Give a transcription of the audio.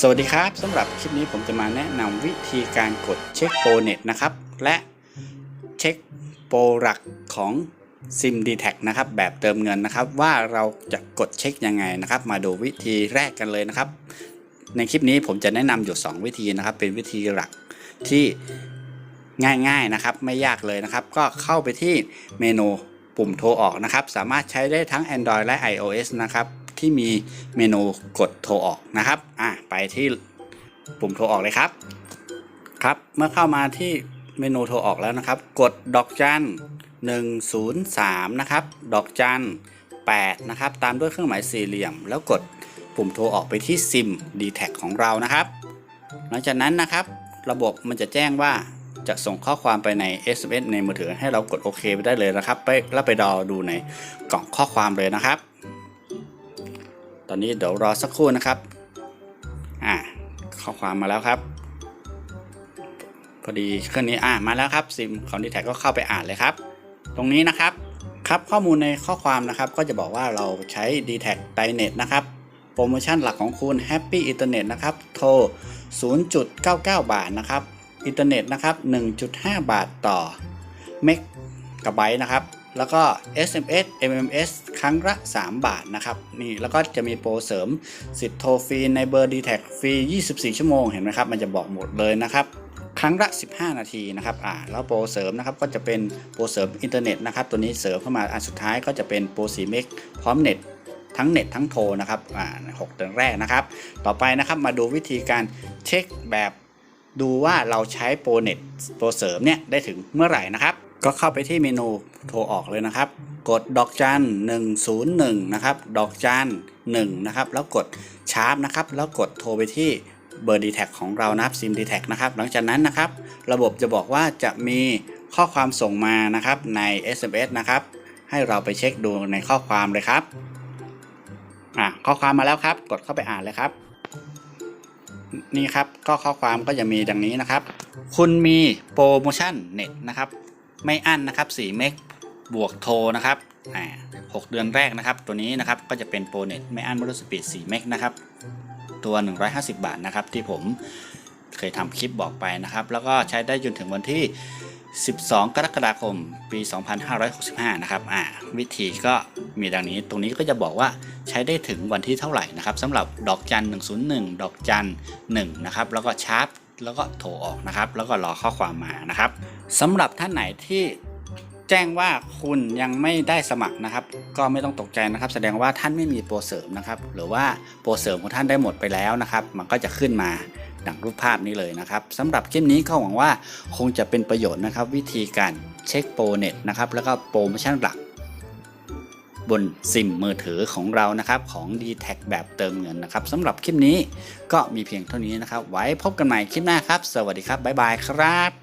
สวัสดีครับสำหรับคลิปนี้ผมจะมาแนะนำวิธีการกดเช็คโปรเน็ตนะครับ และเช็คโปรหลักของซิม d t แทนะครับแบบเติมเงินนะครับ ว่าเราจะกดเช็คยังไงนะครับ มาดูวิธีแรกกันเลยนะครับ ในคลิปนี้ผมจะแนะนำอยู่ 2 วิธีนะครับ เป็นวิธีหลักที่ง่ายๆนะครับ ไม่ยากเลยนะครับ ก็เข้าไปที่เมนูปุ่มโทรออกนะครับ สามารถใช้ได้ทั้ง Android และ iOS นะครับ ที่มีเมนูกดโทรออกนะครับอะไปที่ปุ่มโทรออกเลยครับ ครับ เมื่อเข้ามาที่เมนูโทรออกแล้วนะครับ กดดอกจัน103 นะครับ ดอกจัน8นะครับ ตามด้วยเครื่องหมายสี่เหลี่ยม แล้วกดปุ่มโทรออกไปที่ซิม d t แทของเรานะครับ หลังจากนั้นนะครับ ระบบมันจะแจ้งว่าจะส่งข้อความไปใน SMS ในมือถือให้เรากดโอเคไปได้เลยนะครับ ไปแล้วไปรอดูในกล่องข้อความเลยนะครับ อนนี้เดี๋ยวรอสักครู่นะครับ อ่าข้อความมาแล้วครับ พอดีเครื่องนี้อ่ามาแล้วครับซิมของดีแท็ก็เข้าไปอ่านเลยครับ ตรงนี้นะครับครับข้อมูลในข้อความนะครับ ก็จะบอกว่าเราใช้ d t แท็กไดเน็ตนะครับโปรโมชั่นหลักของคุณ Happy Internet นะครับ โทร 0.99 บาทนะครับ อินเทอร์เน็ตนะครับ 1.5 บาทต่อเมกะไบต์นะครับ แล้วก็ SMS MMS ครั้งละ 3 บาทนะครับนี่แล้วก็จะมีโปรเสริมสิทธิ์โทรฟรีในเบอร์ d t แทฟรี 24 ชั่วโมงเห็นไหมครับ มันจะบอกหมดเลยนะครับ ครั้งละ 15 นาทีนะครับอ่าแล้วโปรเสริมนะครับก็จะเป็นโปรเสริมอินเทอร์เน็ตนะครับตัวนี้เสริมเข้ามาอันสุดท้ายก็จะเป็นโปร4เมกพร้อมเน็ตทั้งเน็ตทั้งโทรนะครับอ่าหกเดือนแรกนะครับ ต่อไปนะครับมาดูวิธีการเช็คแบบดูว่าเราใช้โปรเน็ตโปรเสริมเนี่ยได้ถึงเมื่อไหร่นะครับ ก็เข้าไปที่เมนูโทรออกเลยนะครับ กดดอกจัน101 นะครับ ดอกจัน1นะครับ แล้วกดชาร์ปนะครับ แล้วกดโทรไปที่เบอร์ d t แท็ของเรานะครับซิม d t แท็นะครับ หลังจากนั้นนะครับ ระบบจะบอกว่าจะมีข้อความส่งมานะครับใน SMS นะครับ ให้เราไปเช็คดูในข้อความเลยครับอะข้อความมาแล้วครับ กดเข้าไปอ่านเลยครับ นี่ครับก็ข้อความก็จะมีดังนี้นะครับ คุณมีโปรโมชั่นเน็ตนะครับ ไม่อั้นนะครับ4เมกบวกโทนะครับอ่า6เดือนแรกนะครับ ตัวนี้นะครับก็จะเป็นโปรเน็ตไม่อั้นบรูสปีด4เมกนะครับ ตัว 150 บาทนะครับ ที่ผมเคยทำคลิปบอกไปนะครับ แล้วก็ใช้ได้จนถึงวันที่ 12 กรกฎาคม ปี 2565 นะครับอ่าวิธีก็มีดังนี้ ตรงนี้ก็จะบอกว่าใช้ได้ถึงวันที่เท่าไหร่นะครับสำหรับดอกจัน 101 ดอกจัน1นะครับ แล้วก็ชาร์ป แล้วก็โทรออกนะครับ แล้วก็รอข้อความมานะครับสำหรับท่านไหนที่แจ้งว่าคุณยังไม่ได้สมัครนะครับ ก็ไม่ต้องตกใจนะครับ แสดงว่าท่านไม่มีโปรเสริมนะครับ หรือว่าโปรเสริมของท่านได้หมดไปแล้วนะครับ มันก็จะขึ้นมาดังรูปภาพนี้เลยนะครับสำหรับคลิปนี้ก็หวังว่าคงจะเป็นประโยชน์นะครับ วิธีการเช็คโปรเน็ตนะครับแล้วก็โปรโมชั่นหลัก บนซิมมือถือของเรานะครับของ d t แทแบบเติมเงินนะครับสำหรับคลิปนี้ก็มีเพียงเท่านี้นะครับ ไว้พบกันใหม่คลิปหน้าครับ สวัสดีครับบ๊ายบายครับ